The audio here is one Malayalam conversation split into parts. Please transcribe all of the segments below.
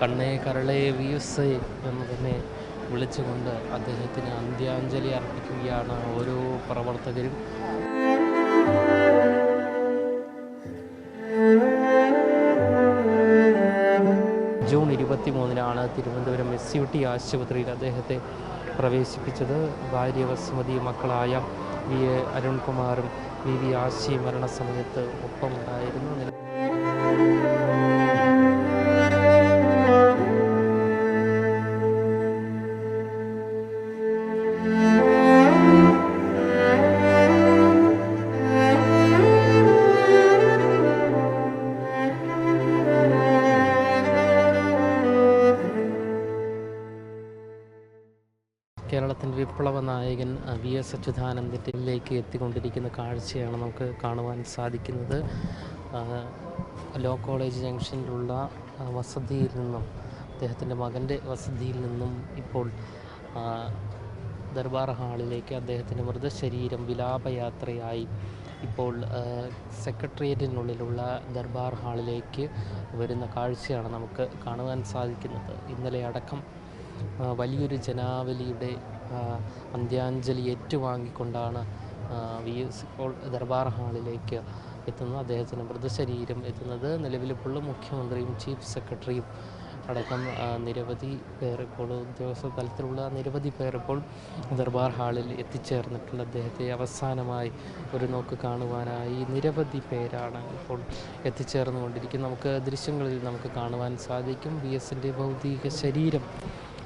കണ്ണേ കരളേ വി എസ് എ എന്ന് തന്നെ വിളിച്ചുകൊണ്ട് അദ്ദേഹത്തിന് അന്ത്യാഞ്ജലി അർപ്പിക്കുകയാണ് ഓരോ പ്രവർത്തകരും. ജൂൺ ഇരുപത്തി മൂന്നിനാണ് തിരുവനന്തപുരം എസ് യു ടി ആശുപത്രിയിൽ അദ്ദേഹത്തെ പ്രവേശിപ്പിച്ചത്. ഭാര്യ വസുമതി മക്കളായ വി എ അരുൺകുമാറും വി വി ആശി മരണസമയത്ത് ഒപ്പമുണ്ടായിരുന്നു. കേരളത്തിന്റെ വിപ്ലവ നായകൻ വി എസ് അച്യുതാനന്ദനിലേക്ക് എത്തിക്കൊണ്ടിരിക്കുന്ന കാഴ്ചയാണ് നമുക്ക് കാണുവാൻ സാധിക്കുന്നത്. ലോ കോളേജ് ജംഗ്ഷനിലുള്ള വസതിയിൽ നിന്നും അദ്ദേഹത്തിന്റെ മകന്റെ വസതിയിൽ നിന്നും ഇപ്പോൾ ദർബാർ ഹാളിലേക്ക് അദ്ദേഹത്തിന്റെ മൃതശരീരം വിലാപയാത്രയായി. ഇപ്പോൾ സെക്രട്ടേറിയറ്റിനുള്ളിലുള്ള ദർബാർ ഹാളിലേക്ക് വരുന്ന കാഴ്ചയാണ് നമുക്ക് കാണുവാൻ സാധിക്കുന്നത്. ഇന്നലെ അടക്കം വലിയൊരു ജനാവലിയുടെ അന്ത്യാഞ്ജലി ഏറ്റുവാങ്ങിക്കൊണ്ടാണ് വി എസ് ഇപ്പോൾ ദർബാർ ഹാളിലേക്ക് എത്തുന്നത്. അദ്ദേഹത്തിന്റെ മൃതശരീരം എത്തുന്നത്. നിലവിലിപ്പോൾ മുഖ്യമന്ത്രിയും ചീഫ് സെക്രട്ടറിയും അടക്കം നിരവധി പേർ ഇപ്പോൾ ഉദ്യോഗസ്ഥ തലത്തിലുള്ള നിരവധി പേർ ഇപ്പോൾ ദർബാർ ഹാളിൽ എത്തിച്ചേർന്നിട്ടുണ്ട്. അദ്ദേഹത്തെ അവസാനമായി ഒരു നോക്ക് കാണുവാനായി നിരവധി പേരാണ് ഇപ്പോൾ എത്തിച്ചേർന്നുകൊണ്ടിരിക്കുന്നത്. നമുക്ക് ദൃശ്യങ്ങളിൽ നമുക്ക് കാണുവാൻ സാധിക്കും വി എസിന്റെ ഭൗതിക ശരീരം.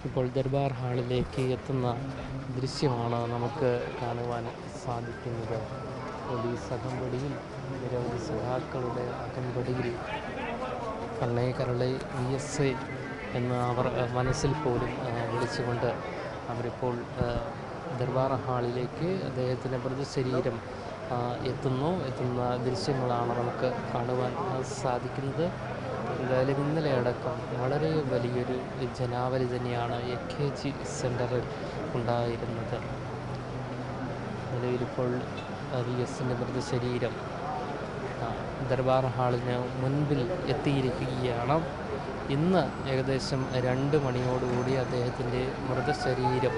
ഇപ്പോൾ ദർബാർ ഹാളിലേക്ക് എത്തുന്ന ദൃശ്യമാണ് നമുക്ക് കാണുവാൻ സാധിക്കുന്നത്. പോലീസ് അകമ്പടിയിൽ നിരവധി സഖാക്കളുടെ അകമ്പടിയിൽ കണ്ണേ കരളെ വി എസ് എ എന്ന് അവർ മനസ്സിൽ പോലും വിളിച്ചുകൊണ്ട് അവരിപ്പോൾ ദർബാർ ഹാളിലേക്ക് അദ്ദേഹത്തിന്റെ മൃതശരീരം എത്തുന്നു. എത്തുന്ന ദൃശ്യങ്ങളാണ് നമുക്ക് കാണുവാൻ സാധിക്കുന്നത്. എന്തായാലും ഇന്നലെ അടക്കം വളരെ വലിയൊരു ജനാവലി തന്നെയാണ് എ കെ ജി സെന്ററിൽ ഉണ്ടായിരുന്നത്. നിലവിലിപ്പോൾ വി എസിന്റെ മൃതശരീരം ദർബാർ ഹാളിന് മുൻപിൽ എത്തിയിരിക്കുകയാണ്. ഇന്ന് ഏകദേശം രണ്ട് മണിയോടുകൂടി അദ്ദേഹത്തിന്റെ മൃതശരീരം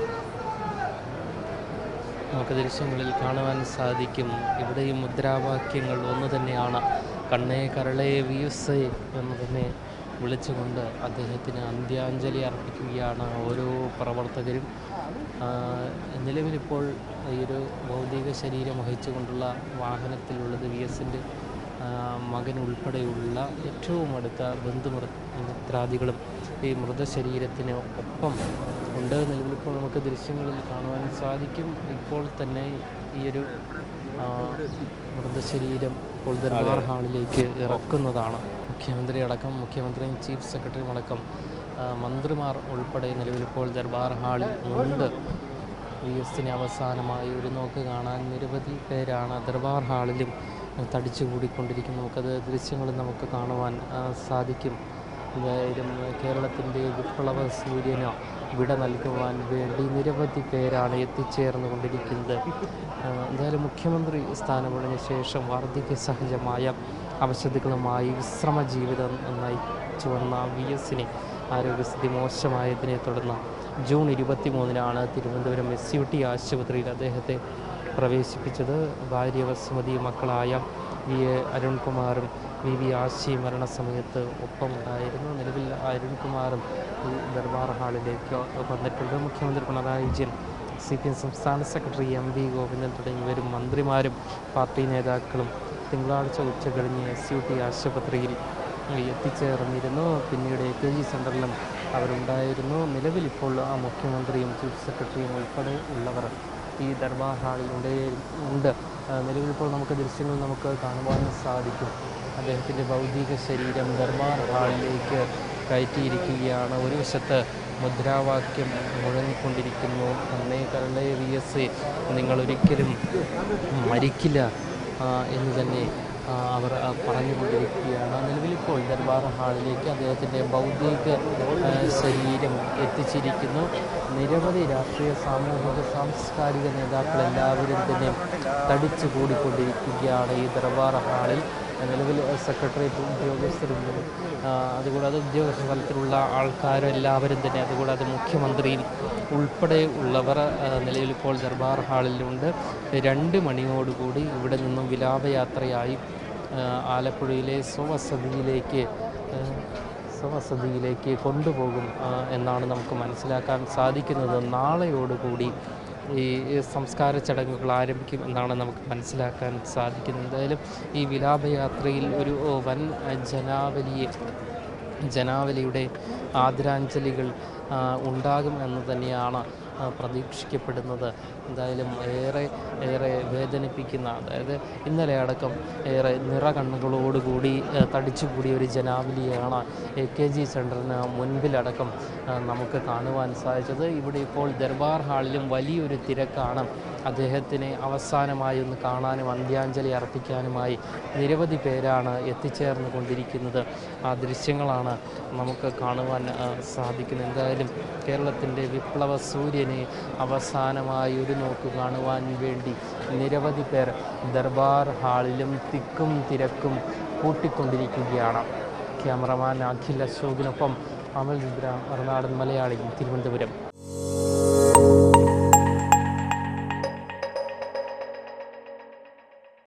നമുക്ക് ദൃശ്യങ്ങളിൽ കാണുവാൻ സാധിക്കും. ഇവിടെയും മുദ്രാവാക്യങ്ങൾ ഒന്ന് തന്നെയാണ്. കണ്ണേ കരളേ വീസ് എന്ന് തന്നെ വിളിച്ചുകൊണ്ട് അദ്ദേഹത്തിന് അന്ത്യാഞ്ജലി അർപ്പിക്കുകയാണ് ഓരോ പ്രവർത്തകരും. നിലവിലിപ്പോൾ ഈ ഒരു ഭൗതിക ശരീരം വഹിച്ചുകൊണ്ടുള്ള വാഹനത്തിലുള്ളത് വി എസിന്റെ മകൻ ഉൾപ്പെടെയുള്ള ഏറ്റവും അടുത്ത ബന്ധുമിത്ര മിത്രാദികളും ഈ മൃതശരീരത്തിന് ഒപ്പം ഉണ്ട്. നിലവിലിപ്പോൾ നമുക്ക് ദൃശ്യങ്ങളിൽ കാണുവാൻ സാധിക്കും. ഇപ്പോൾ തന്നെ ഈ ഒരു മൃതശരീരം ഇപ്പോൾ ദർബാർ ഹാളിലേക്ക് ഇറക്കുന്നതാണ്. മുഖ്യമന്ത്രി അടക്കം മുഖ്യമന്ത്രിയും ചീഫ് സെക്രട്ടറിയും അടക്കം മന്ത്രിമാർ ഉൾപ്പെടെ നിലവിലിപ്പോൾ ദർബാർ ഹാളിൽ ഉണ്ട്. വി എസിനെ അവസാനമായി ഒരു നോക്ക് കാണാൻ നിരവധി പേരാണ് ദർബാർ ഹാളിലും തടിച്ചു കൂടിക്കൊണ്ടിരിക്കുന്നു നമുക്കത് ദൃശ്യങ്ങൾ നമുക്ക് കാണുവാൻ സാധിക്കും. കേരളത്തിന്റെ വിപ്ലവ സൂര്യന് വിട നൽകുവാൻ വേണ്ടി നിരവധി പേരാണ് എത്തിച്ചേർന്നു കൊണ്ടിരിക്കുന്നത് എന്തായാലും മുഖ്യമന്ത്രി സ്ഥാനമൊഴിഞ്ഞ ശേഷം വാർദ്ധക്യ സഹജമായ അവശതകളുമായി വിശ്രമ ജീവിതം നയിച്ചു വന്ന വി എസിനെ ആരോഗ്യസ്ഥിതി മോശമായതിനെ തുടർന്ന് ജൂൺ ഇരുപത്തി മൂന്നിനാണ് തിരുവനന്തപുരം എസ് യു ടി ആശുപത്രിയിൽ അദ്ദേഹത്തെ പ്രവേശിപ്പിച്ചത്. ഭാര്യ വസുമതി മക്കളായ വി എ അരുൺകുമാറും വി വി ആശി മരണസമയത്ത് ഒപ്പമുണ്ടായിരുന്നു. നിലവിൽ അരുൺകുമാറും ഈ ദർബാർ ഹാളിലേക്ക് വന്നിട്ടുണ്ട്. മുഖ്യമന്ത്രി Pinarayi Vijayan C P M സംസ്ഥാന സെക്രട്ടറി എം വി ഗോവിന്ദൻ തുടങ്ങിയവരും മന്ത്രിമാരും പാർട്ടി നേതാക്കളും തിങ്കളാഴ്ച ഉച്ച കഴിഞ്ഞ് എസ് യു ടി ആശുപത്രിയിൽ എത്തിച്ചേർന്നിരുന്നു. പിന്നീട് എ കെ ജി സെന്ററിലും അവരുണ്ടായിരുന്നു. നിലവിൽ ഇപ്പോൾ ആ മുഖ്യമന്ത്രിയും ചീഫ് സെക്രട്ടറിയും ഉൾപ്പെടെ ഉള്ളവർ ഈ ദർബാർ ഹാളിലൂടെ ഉണ്ട് നിലവിലിപ്പോൾ നമുക്ക് ദൃശ്യങ്ങൾ നമുക്ക് കാണുവാൻ സാധിക്കും. അദ്ദേഹത്തിന്റെ ഭൗതിക ശരീരം ദർബാർ ഹാളിലേക്ക് കയറ്റിയിരിക്കുകയാണ്. ഒരു വശത്ത് മുദ്രാവാക്യം മുഴങ്ങിക്കൊണ്ടിരിക്കുന്നു. അന്നേ കരളേ വി എസ് നിങ്ങളൊരിക്കലും മരിക്കില്ല. എന്ന് തന്നെ അവർ പറഞ്ഞുകൊണ്ടിരിക്കുകയാണ്. നിലവിലിപ്പോൾ ദർബാർ ഹാളിലേക്ക് അദ്ദേഹത്തിന്റെ ഭൗതിക ശരീരം എത്തിച്ചിരിക്കുന്നു. നിരവധി രാഷ്ട്രീയ സാമൂഹിക സാംസ്കാരിക നേതാക്കൾ എല്ലാവരും തന്നെ തടിച്ചു കൂടിക്കൊണ്ടിരിക്കുകയാണ് ഈ ദർബാർ ഹാളിൽ. നിലവിൽ സെക്രട്ടേറിയറ്റ് ഉദ്യോഗസ്ഥരുണ്ട്. അതുകൂടാതെ ഉദ്യോഗസ്ഥ തലത്തിലുള്ള ആൾക്കാരും എല്ലാവരും തന്നെ അതുകൂടാതെ മുഖ്യമന്ത്രിയും ഉൾപ്പെടെ ഉള്ളവർ നിലവിലിപ്പോൾ ദർബാർ ഹാളിലുണ്ട്. രണ്ട് മണിയോടുകൂടി ഇവിടെ നിന്നും വിലാപയാത്രയായി ആലപ്പുഴയിലെ സ്വവസതിയിലേക്ക് സ്വവസതിയിലേക്ക് കൊണ്ടുപോകും എന്നാണ് നമുക്ക് മനസ്സിലാക്കാൻ സാധിക്കുന്നത്. നാളെയോടുകൂടി ഈ സംസ്കാര ചടങ്ങുകൾ ആരംഭിക്കും എന്നാണ് നമുക്ക് മനസ്സിലാക്കാൻ സാധിക്കുന്നത്. എന്തായാലും ഈ വിലാപയാത്രയിൽ ഒരു വൻ ജനാവലിയെ ജനാവലിയുടെ ആദരാഞ്ജലികൾ ഉണ്ടാകും എന്ന് തന്നെയാണ് പ്രതീക്ഷിക്കപ്പെടുന്നത് എന്തായാലും ഏറെ ഏറെ വേദനിപ്പിക്കുന്ന അതായത് ഇന്നലെ അടക്കം ഏറെ നിറകണ്ണുകളോടുകൂടി തടിച്ചുകൂടിയ ഒരു ജനാവലിയാണ് എ കെ ജി സെന്ററിന് മുൻപിലടക്കം നമുക്ക് കാണുവാൻ സാധിച്ചത്. ഇവിടെ ഇപ്പോൾ ദർബാർ ഹാളിലും വലിയൊരു തിരക്കാണ്. അദ്ദേഹത്തിനെ അവസാനമായി ഒന്ന് കാണാനും അന്ത്യാഞ്ജലി അർപ്പിക്കാനുമായി നിരവധി പേരാണ് എത്തിച്ചേർന്ന് കൊണ്ടിരിക്കുന്നത്. ആ ദൃശ്യങ്ങളാണ് നമുക്ക് കാണുവാൻ സാധിക്കുന്നത്. എന്തായാലും കേരളത്തിന്റെ വിപ്ലവ സൂര്യനെ അവസാനമായി ഒരു നോക്ക് കാണുവാൻ വേണ്ടി നിരവധി പേർ ദർബാർ ഹാളിലും തിക്കും തിരക്കും കൂട്ടിക്കൊണ്ടിരിക്കുകയാണ്. ക്യാമറമാൻ അഖിൽ അശോകിനൊപ്പം അമൽ രുദ്ര മലയാളി തിരുവനന്തപുരം.